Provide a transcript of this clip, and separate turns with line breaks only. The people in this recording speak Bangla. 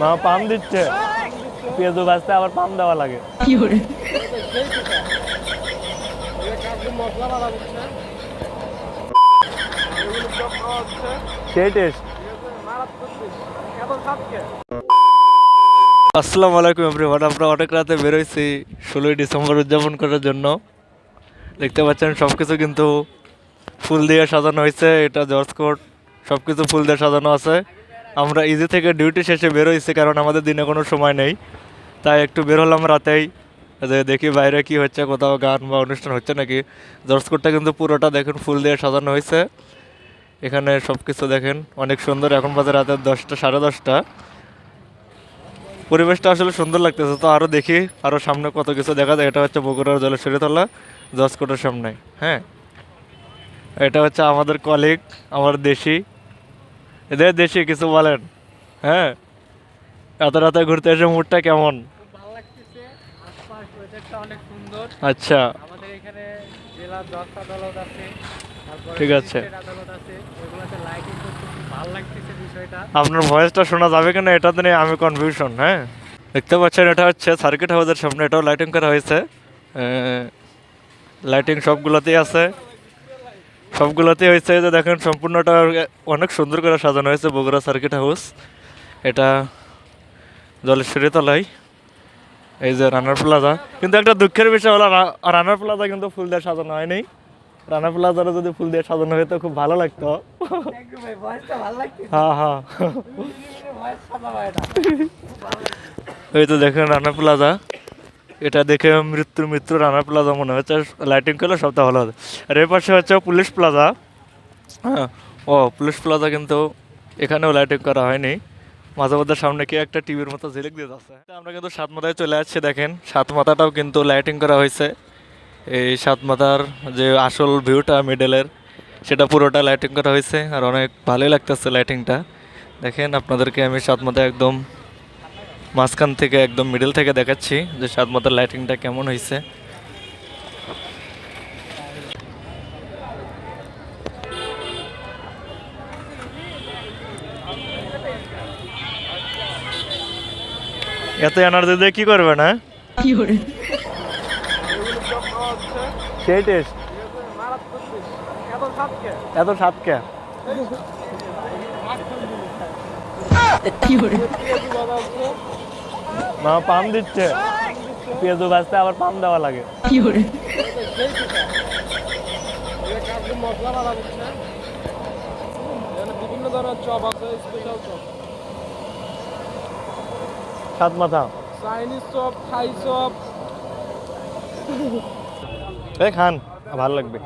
মা পাম দিচ্ছে। পেঁয়াজু ভাজতে আবার পাম দেওয়া লাগে। সেই টেস্ট আসসালামু আলাইকুম এভরিওয়ান আমরা অনেক রাতে বেরোইছি ষোলোই ডিসেম্বর উদযাপন করার জন্য। দেখতে পাচ্ছেন সব কিছু কিন্তু ফুল দিয়ে সাজানো হয়েছে, এটা জর্জ কোট সব কিছু ফুল দিয়ে সাজানো আছে। আমরা ইজি থেকে ডিউটি শেষে বেরোইছি কারণ আমাদের দিনে কোনো সময় নেই। তাই একটু বের হলাম রাতেই। যে দেখি বাইরে কি হচ্ছে, কোথাও গান বা অনুষ্ঠান হচ্ছে নাকি? জর্জ কোটটা কিন্তু পুরোটা দেখেন ফুল দিয়ে সাজানো হয়েছে। এখানে সব কিছু দেখেন, অনেক সুন্দর। এখন বাজে রাতের দশটা, সাড়ে দশটা। পরিবেশটা আসলে সুন্দর লাগতেছে। তো আরও দেখি আরও সামনে কত কিছু দেখা যায়। এটা হচ্ছে বগুড়ার জলেশ্বরীতলা জসকোটের সামনে। হ্যাঁ? এটা হচ্ছে আমাদের কলিগ আমার দেশি। এদের দেশি কিছু বলেন হ্যাঁ? এত রাতে ঘুরতে এসে মুডটা কেমন? আচ্ছা। ঠিক আছে। আপনার ভয়েসটা শোনা যাবে কিনা এটাতে নিয়ে আমি কনফিউশন হ্যাঁ? দেখতে পাচ্ছেন এটা হচ্ছে সার্কিট হাউসের সামনে এটাও লাইটিং করা হয়েছে। লাইটিং সবগুলোতেই আছে। সবগুলোতেই হয়েছে যে দেখেন সম্পূর্ণটা অনেক সুন্দর করে সাজানো হয়েছে বগুড়া সার্কিট হাউস। এটা জলেশ্বরী তলায় এই যে রানার প্লাজা। কিন্তু একটা দুঃখের বিষয় হলো রানার প্লাজা কিন্তু ফুল দিয়ে সাজানো হয়নি। রানার প্লাজারে যদি ফুল দিয়ে সাজানো হতো খুব ভালো লাগতো। হ্যাঁ হ্যাঁ এই তো দেখেন রানা প্লাজা। এটা দেখে মৃত্যু মৃত্যু রানা প্লাজা মনে হচ্ছে। লাইটিং করলে সবটা ভালো হবে। আর এর পাশে হচ্ছে পুলিশ প্লাজা। হ্যাঁ ও, পুলিশ প্লাজা কিন্তু এখানেও লাইটিং করা হয়নি। মাঝে মধ্যে সামনে কি একটা টিভির মতো ঝিলিক দিয়ে যাচ্ছে। আমরা কিন্তু সাত মাথায় চলে আসছি, দেখেন। সাত মাথাটাও কিন্তু লাইটিং করা হয়েছে। এই সাত মাথার যে আসল ভিউটা মিডলের সেটা পুরোটা লাইটিং করা হয়েছে। আর অনেক ভালোই লাগতেছে লাইটিংটা দেখেন আপনাদেরকে আমি সাত মাথায় একদম মাঝখান থেকে একদম মিডল থেকে দেখাচ্ছি যে সাত মাথার লাইটিংটা কেমন হয়েছে। এত এনার্জি দিয়ে কি করবে না? সেই টেস্ট
এত সাতকে
কে মা পাম দিচ্ছে। পেঁয়াজু ভাজতে আবার পাম দেওয়া লাগে।
এখানে বিভিন্ন ধরনের চপ আছে স্পেশাল চপ
সাত মাথা।
Chinese chop Thai chop.
এই খান ভালো লাগবে।